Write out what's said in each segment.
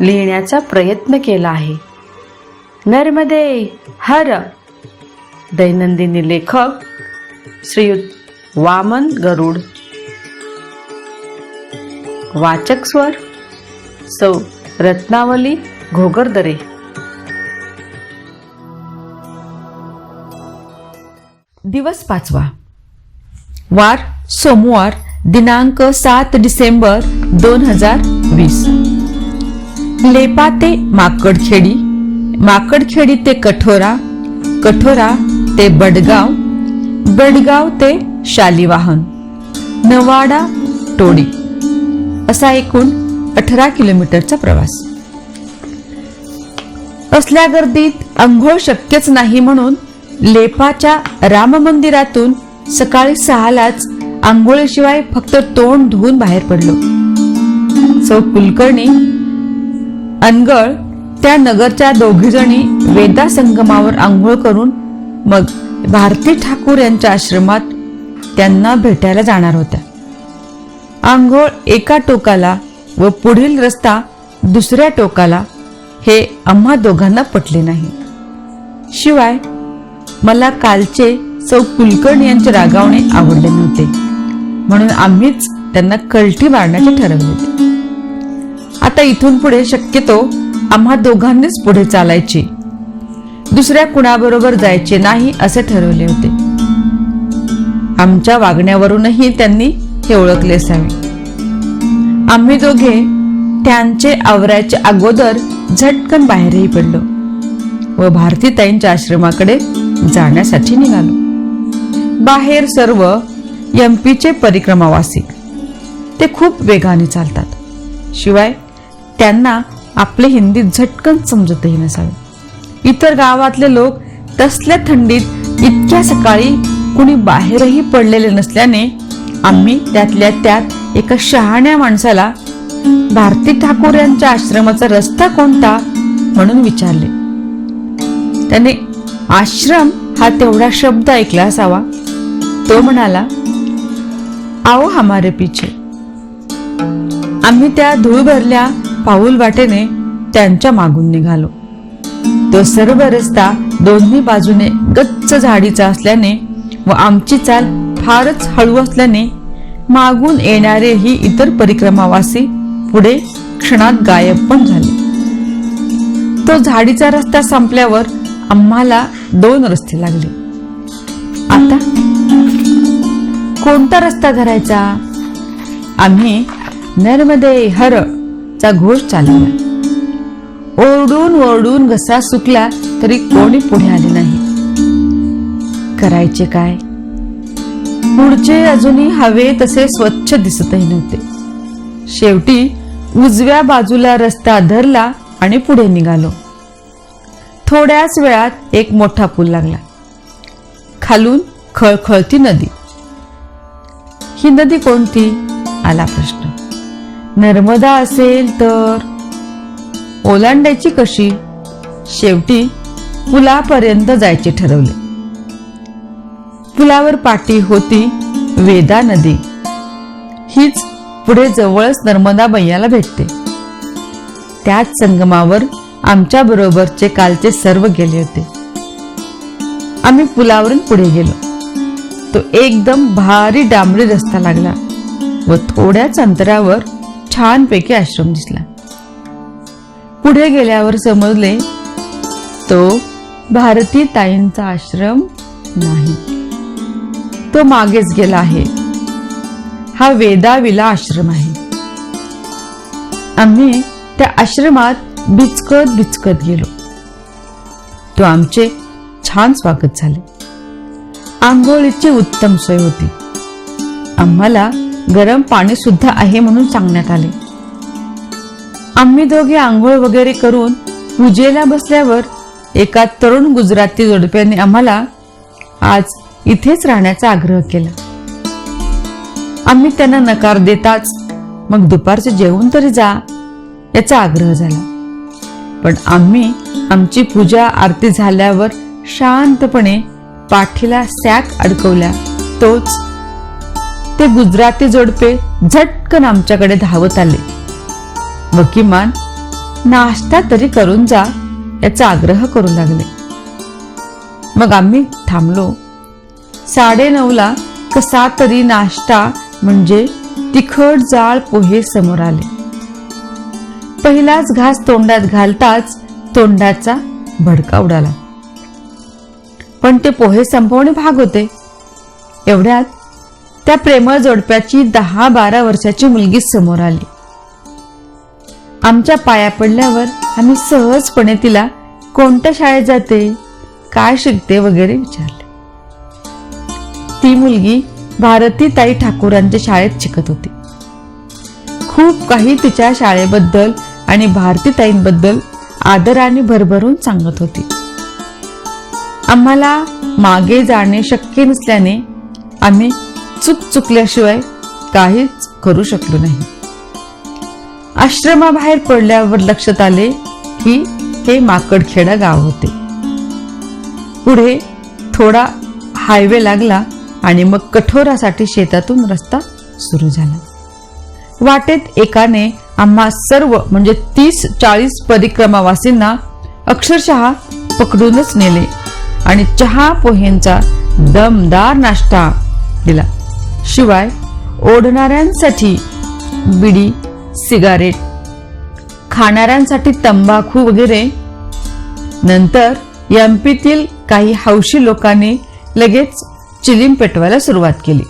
लिहिण्याचा प्रयत्न केला आहे. नर्मदे हर. दैनंदिनी लेखक श्रीयुत वामन गरुड. वाचक स्वर सौ. रत्नावली घोगरदरे. दिवस पाचवा. वार सोमवार दिनांक सात डिसेंबर दोन हजार वीस. लेपा ते माकडखेडी माकडखेडी ते कठोरा कठोरा ते बडगाव बडगाव ते शालिवाहन. नवाडा टोडी. असा एकूण अठरा किलोमीटरचा प्रवास. असल्या गर्दीत आंघोळ शक्यच नाही म्हणून लेपाच्या राम मंदिरातून सकाळी सहालाच आंघोळीशिवाय फक्त तोंड धुवून बाहेर पडलो. सौ कुलकर्णी अनगळ त्या नगरच्या दोघीजणी वेदा संगमावर आंघोळ करून मग भारती ठाकूर यांच्या आश्रमात त्यांना भेटायला जाणार होत्या. आंघोळ एका टोकाला व पुढील रस्ता दुसऱ्या टोकाला हे आम्हा दोघांना पटले नाही. शिवाय मला कालचे सौ कुलकर्णी यांचे रागावणे आवडले नव्हते. म्हणून आम्हीच त्यांना कलटी मारण्याचे ठरवले होते. आता इथून पुढे शक्यतो आम्हा दोघांनीच पुढे चालायची. दुसऱ्या कुणाबरोबर जायचे नाही असे ठरवले होते. आमच्या वागण्यावरूनही त्यांनी हे ओळखले असावे. आम्ही दोघे त्यांचे आवरायच्या अगोदर झटकन बाहेरही पडलो व भारतीताईंच्या आश्रमाकडे जाण्यासाठी निघालो. बाहेर सर्व एमपीचे परिक्रमावासी ते खूप वेगाने चालतात. शिवाय त्यांना आपले हिंदी झटकन समजतही नसावे. इतर गावातले लोक तसल्या थंडीत इतक्या सकाळी कुणी बाहेरही पडलेले नसल्याने आम्ही त्यातल्या त्यात एका शहाण्या माणसाला भारती ठाकूर यांच्या आश्रमाचा रस्ता कोणता म्हणून विचारले. त्याने आश्रम हा तेवढा शब्द ऐकला असावा. तो म्हणाला आओ हमारे पीछे. आम्ही त्या धूळ भरल्या पाऊल वाटेने त्यांच्या मागून निघालो. तो सर्व रस्ता दोन्ही बाजूने गच्च झाडीचा असल्याने व आमची चाल फारच हळू असल्याने मागून येणारे ही इतर परिक्रमावासी पुढे क्षणात गायब पण झाले. तो झाडीचा रस्ता संपल्यावर आम्हाला दोन रस्ते लागले. आता कोणता रस्ता धरायचा? आम्ही नर्मदे हर चा घोष चालवला. ओरडून ओरडून घसा सुकला तरी कोणी पुढे आले नाही. करायचे काय? पुढचे अजूनही हवे तसे स्वच्छ दिसतही नव्हते. शेवटी उजव्या बाजूला रस्ता धरला आणि पुढे निघालो. थोड्याच वेळात एक मोठा पूल लागला. खालून खळखळती नदी. ही नदी कोणती? आला प्रश्न. नर्मदा असेल तर? ओलांडायची कशी? शेवटी पुलापर्यंत जायचे ठरवले. पुलावर पाठी होती वेदा नदी. हीच पुढे जवळच नर्मदा मैयाला भेटते. त्याच संगमावर आमच्या बरोबरचे कालचे सर्व गेले होते. आम्ही पुलावरून पुढे गेलो. तो एकदम भारी डांबरी रस्ता लागला व थोड्याच अंतरावर छानपैकी आश्रम दिसला. पुढे गेल्यावर समजले तो भारती ताईंचा आश्रम नाही. तो मागेच गेला आहे. हा वेदाविला आश्रम आहे. आम्ही त्या आश्रमात बिचकत बिचकत गेलो. तो आमचे छान स्वागत झाले. आंघोळीची उत्तम सोय होती. आम्हाला गरम पाणी सुद्धा आहे म्हणून सांगण्यात आले. आम्ही दोघे आंघोळ वगैरे करून पूजेला बसल्यावर एका तरुण गुजराती जोडप्याने आम्हाला आज इथेच राहण्याचा आग्रह केला. आम्ही त्यांना नकार देताच मग दुपारचे जेवण तरी जा याचा आग्रह झाला. पण आम्ही आमची पूजा आरती झाल्यावर शांतपणे पाठीला सॅक अडकवल्या तोच ते गुजराती जोडपे झटकन आमच्याकडे धावत आले. व किमान नाश्ता तरी करून जा याचा आग्रह करू लागले. मग आम्ही थांबलो. साडे नऊला कसा तरी नाश्ता म्हणजे तिखट जाळ पोहे समोर आले. पहिलाच घास तोंडात घालताच तोंडाचा भडका उडाला. पण ते पोहे संपवणे भाग होते. एवढ्यात त्या प्रेमळ जोडप्याची दहा बारा वर्षाची मुलगी समोर आली. आमच्या पाया पडल्यावर आम्ही सहजपणे तिला कोणत्या शाळेत जाते काय शिकते वगैरे विचारले. ती मुलगी भारतीताई ठाकूरांच्या शाळेत शिकत होती. खूप काही तिच्या शाळेबद्दल आणि भारतीताईंबद्दल आदराने भरभरून सांगत होती. आम्हाला मागे जाणे शक्य नसल्याने आम्ही चूक चुकल्याशिवाय काहीच करू शकलो नाही. आश्रमाबाहेर पडल्यावर लक्षात आले की हे माकडखेडा गाव होते. पुढे थोडा हायवे लागला आणि मग कठोरासाठी शेतातून रस्ता सुरू झाला. वाटेत एकाने आम्हा सर्व म्हणजे तीस चाळीस परिक्रमावासींना अक्षरशः पकडूनच नेले आणि चहा पोहेंचा दमदार नाश्ता दिला. शिवाय ओढणाऱ्यांसाठी बिडी सिगारेट खाणाऱ्यांसाठी तंबाखू वगैरे. नंतर एमपीतील काही हौशी लोकांनी लगेच चिलीम पेटवायला सुरुवात केली.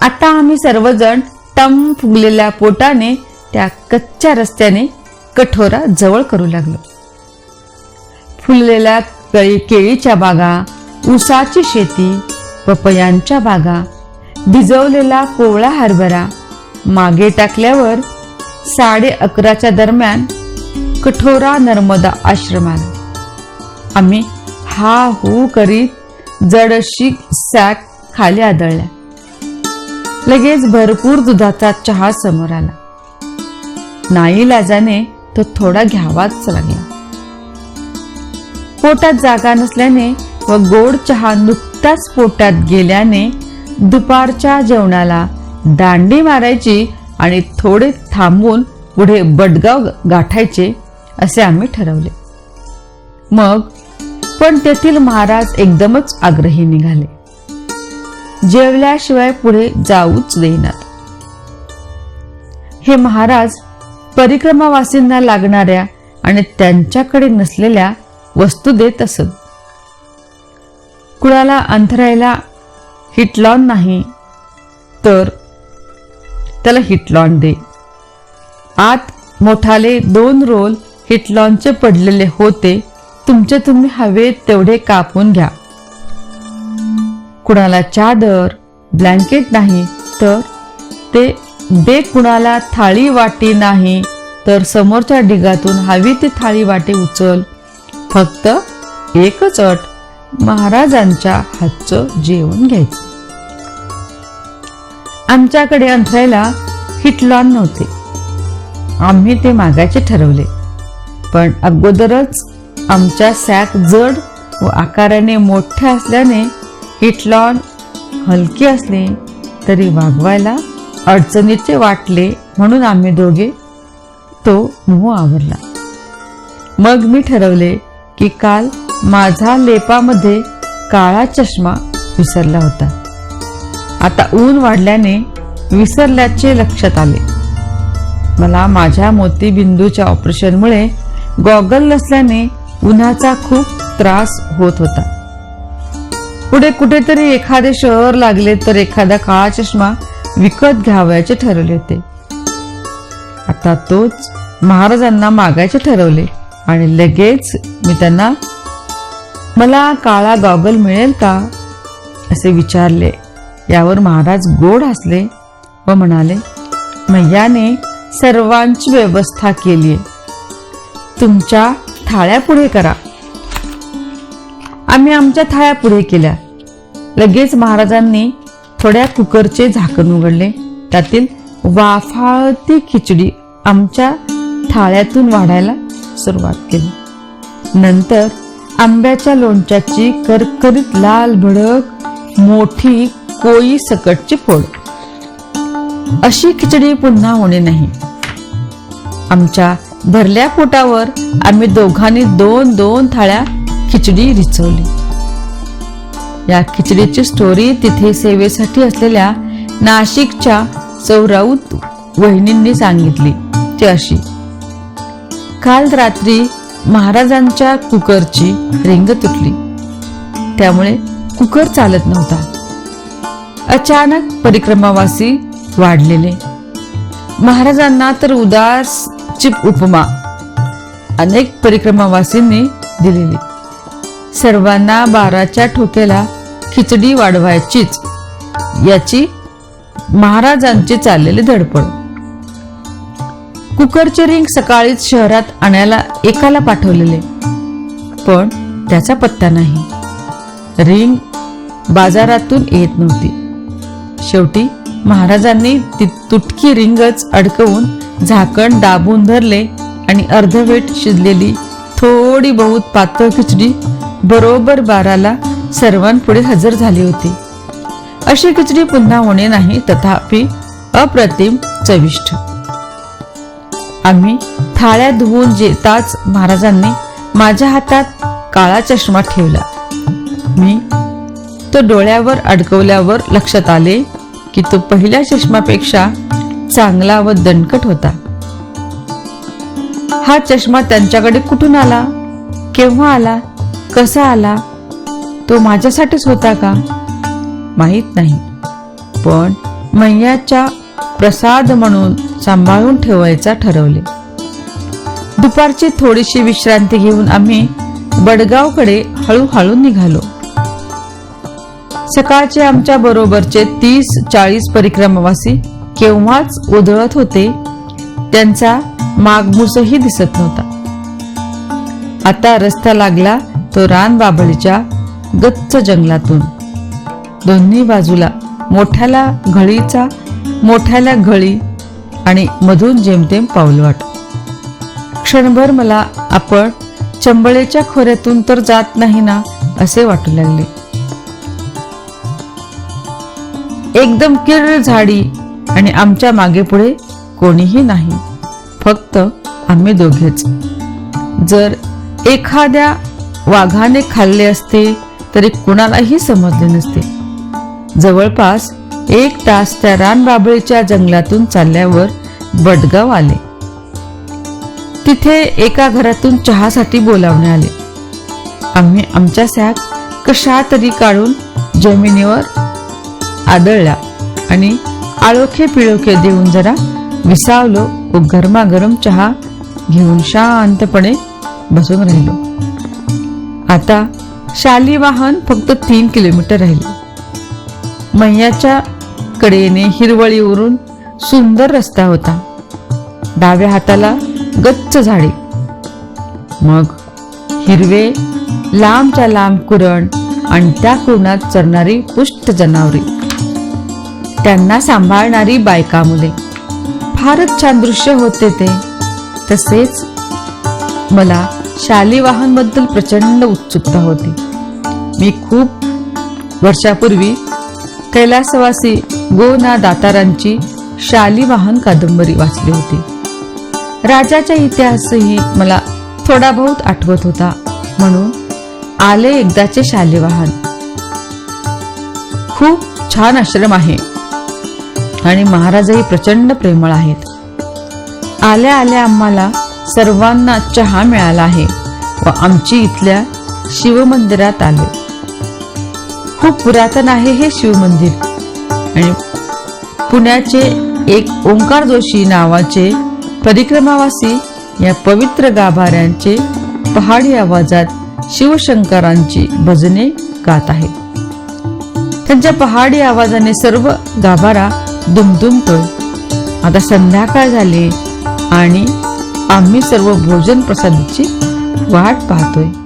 आता आम्ही सर्वजण टम फुगलेल्या पोटाने त्या कच्च्या रस्त्याने कठोरा जवळ करू लागलो. फुललेल्या केळीच्या बागा ऊसाची शेती पपयांच्या बागा भिजवलेला कोवळा हरभरा मागे टाकल्यावर साडे अकराच्या दरम्यान कठोरा नर्मदा आश्रमाला आम्ही हा हू करीत जडशी सॅक खाली आदळल्या. लगेच भरपूर दुधाचा चहा समोर आला. नाही लाजाने तो थोडा घ्यावाच लागला. पोटात जागा नसल्याने व गोड चहा नुकताच पोटात गेल्याने दुपारच्या जेवणाला दांडी मारायची आणि थोडे थांबून पुढे बडगाव गाठायचे असे आम्ही ठरवले. मग पण तेथील महाराज एकदमच आग्रही निघाले. जेवल्याशिवाय पुढे जाऊच देईनात. हे महाराज परिक्रमावासींना लागणाऱ्या आणि त्यांच्याकडे नसलेल्या वस्तू देत असत. कुणाला अंथरायला हिटलॉन नाही तर त्याला हिटलॉन दे. आत मोठाले दोन रोल हिटलॉनचे पडलेले होते. तुमचे तुम्ही हवे तेवढे कापून घ्या. कुणाला चादर ब्लँकेट नाही तर ते दे कुणाला थाळी वाटी नाही तर समोरच्या ढिगातून हवी ती थाळी वाटी उचल. फक्त एकच अट महाराजांच्या हातचं जेवण घ्यायचं. आमच्याकडे अंथरायला हिटलॉन नव्हते. आम्ही ते मागायचे ठरवले. पण अगोदरच आमच्या सॅक जड व आकाराने मोठ्या असल्याने हिटलॉन हलके असले तरी वागवायला अडचणीचे वाटले म्हणून आम्ही दोघे तो मोह आवरला. मग मी ठरवले की काल माझा लेपामध्ये काळा चष्मा विसरला होता. आता ऊन वाढल्याने विसरल्याचे लक्षात आले. मला माझ्या मोतीबिंदूच्या ऑपरेशनमुळे गॉगल नसल्याने उन्हाचा खूप त्रास होत होता. पुढे कुठेतरी एखादे शहर लागले तर एखादा काळा चष्मा विकत घ्यावयाचे ठरवले होते. आता तोच महाराजांना मागायचे ठरवले आणि लगेच मी त्यांना मला काळा गॉगल मिळेल का? असे विचारले. यावर महाराज गोड हसले व म्हणाले मैयाने सर्वांची व्यवस्था केली तुमच्या थाळ्या पुढे करा. आम्ही आमच्या थाळ्या पुढे केल्या. लगेच महाराजांनी थोड्या कुकरचे झाकण उघडले. त्यातील वाफाळती खिचडी आमच्या थाळ्यातून वाढायला सुरुवात केली. नंतर आंब्याच्या लोणच्याची करकरीत लाल भडक मोठी कोळी सकटची फोड. अशी खिचडी पुन्हा होणे नाही. आमच्या भरल्या पोटावर आम्ही दोघांनी दोन दोन थाळ्या खिचडी रिचवली. या खिचडीची स्टोरी तिथे सेवेसाठी असलेल्या नाशिकच्या सौराऊत वहिनींनी सांगितली. ती अशी काल रात्री महाराजांच्या कुकरची रिंग तुटली. त्यामुळे कुकर चालत नव्हता. अचानक परिक्रमावासी वाढलेले. महाराजांना तर उदास चिप उपमा अनेक परिक्रमावासींनी दिलेली. सर्वांना बाराच्या ठोक्याला खिचडी वाढवायचीच याची महाराजांची चाललेली धडपड. कुकरचे रिंग सकाळीच शहरात आणायला एकाला पाठवलेले. पण त्याचा पत्ता नाही. रिंग बाजारातून येत नव्हती. शेवटी महाराजांनी ती तुटकी रिंगच अडकवून झाकण दाबून धरले आणि अर्धवेट शिजलेली थोडी बहुत पातळ खिचडी बरोबर बाराला सर्वांपुढे हजर झाली होती. अशी खिचडी पुन्हा होणे नाही तथापि अप्रतिम चविष्ट. आम्ही थाळ्या धुवून जेताच महाराजांनी माझ्या हातात काळा चष्मा ठेवला. मी तो डोळ्यावर अडकवल्यावर लक्षात आले की तो पहिल्या चष्मापेक्षा चांगला व दणकट होता. हा चष्मा त्यांच्याकडे कुठून आला? केव्हा आला? कसा आला? तो माझ्यासाठीच होता का? माहीत नाही. पण मैयाच्या प्रसाद म्हणून सांभाळून ठेवायचा ठरवले. दुपारची थोडीशी विश्रांती घेऊन आम्ही बडगावकडे हळूहळू निघालो. सकाळचे आमच्या बरोबरचे तीस चाळीस परिक्रमावासी केव्हाच उधळत होते त्यांचा मागमूसही दिसत नव्हता. आता रस्ता लागला तो रानबाबळीच्या गच्च जंगलातून. दोन्ही बाजूला मोठ्याला घळीचा मोठ्याला घळी आणि मधून जेमतेम पाऊलवाट क्षणभर मला आपण चंबळेच्या खोऱ्यातून तर जात नाही ना असे वाटू लागले. एकदम किर्र झाडी आणि आमच्या मागे पुढे कोणीही नाही फक्त आम्ही दोघेच. जर एखाद्या वाघाने खाल्ले असते तरी कुणालाही समजले नसते. जवळपास एक तास त्या रानबाबळीच्या जंगलातून चालल्यावर बडगाव आले. तिथे एका घरातून चहासाठी बोलावणे आले. आम्ही आमच्या सॅक कशा तरी काढून जमिनीवर आदळल्या आणि आळोखे पिळोखे देऊन जरा विसावलो व गरमागरम चहा घेऊन शांतपणे बसून राहिलो. आता शाली वाहन फक्त तीन किलोमीटर राहिले. मैयाच्या कडेने हिरवळीवरून सुंदर रस्ता होता. डाव्या हाताला गच्च झाडे. मग हिरवे लांबच्या लांब कुरण आणि त्या कुरणात चरणारी पुष्ट जनावरे. त्यांना सांभाळणारी बायका मुले. फारच छान दृश्य होते ते. तसेच मला शालिवाहनबद्दल प्रचंड उत्सुकता होती. मी खूप वर्षापूर्वी कैलासवासी गो ना दातारांची शालिवाहन कादंबरी वाचली होती. राजाचा इतिहासही मला थोडा बहुत आठवत होता म्हणून आले एकदाचे शालिवाहन खूप छान आश्रम आहे आणि महाराजही प्रचंड प्रेमळ आहेत. आल्या आल्या आम्हाला सर्वांना चहा मिळाला आहे व आमची इथल्या शिवमंदिरात आले. खूप पुरातन आहे हे शिवमंदिर. आणि पुण्याचे एक ओंकार जोशी नावाचे परिक्रमावासी या पवित्र गाभाऱ्यांचे पहाडी आवाजात शिवशंकरांची भजने गात आहेत. त्यांच्या पहाडी आवाजाने सर्व गाभारा दुमदुमतोय. आता संध्याकाळ झाली आणि आम्ही सर्व भोजन प्रसादाची वाट पाहतोय.